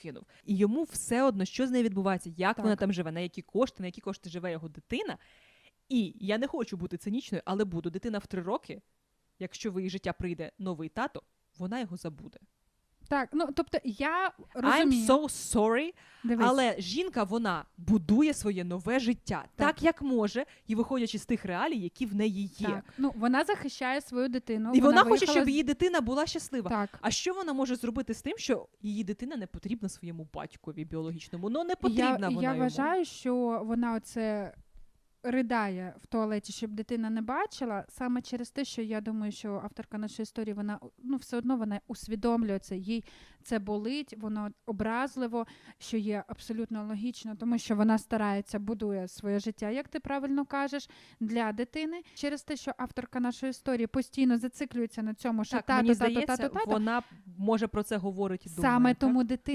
покинув. І йому все одно, що з нею відбувається, як Так. вона там живе, на які кошти, на які кошти живе його дитина. І я не хочу бути цинічною, але буду. Дитина в три роки, якщо в її життя прийде новий тато, вона його забуде. Так, ну тобто я розумію. I'm so sorry, Дивись, але жінка вона будує своє нове життя так. Так. як може, і виходячи з тих реалій, які в неї є. так, ну вона захищає свою дитину. І вона, хоче, виїхала щоб її дитина була щаслива. так. А що вона може зробити з тим, що її дитина не потрібна своєму батькові біологічному? Ну не потрібна я, вона я йому. вважаю, що вона оце ридає в туалеті, щоб дитина не бачила, саме через те, що я думаю, що авторка нашої історії, вона ну все одно вона усвідомлює це, їй це болить, воно образливо, що є абсолютно логічно, тому що вона старається, будує своє життя, як ти правильно кажеш, для дитини. Через те, що авторка нашої історії постійно зациклюється на цьому, що Так, тато, мені тато, здається, тато, тато, вона може про це говорити Саме думає, так? тому дитина